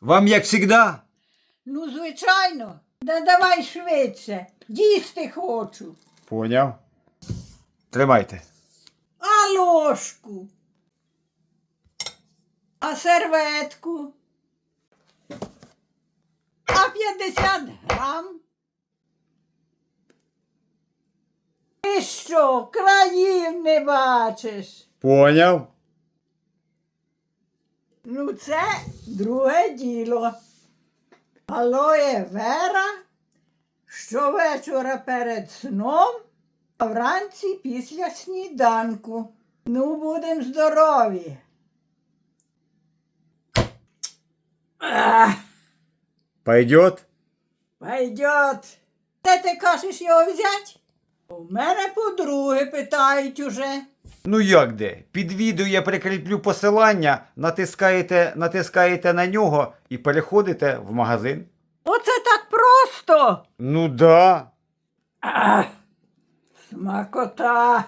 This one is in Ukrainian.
Вам як завжди? Ну, звичайно. Да давай швидше. Їсти хочу. Поняв. Тримайте. А ложку. А серветку. А 50 грам. Ти що, країв не бачиш? Поняв. Ну, це друге діло. Алоє Вера щовечора перед сном, а вранці після сніданку. Ну, будем здорові. Пойдет? пойдет. Де ти кажеш його взять? У мене подруги питають уже. Ну як де? Під відео я прикріплю посилання, натискаєте, натискаєте на нього і переходите в магазин. Оце так просто. Ну да. Ах, смакота.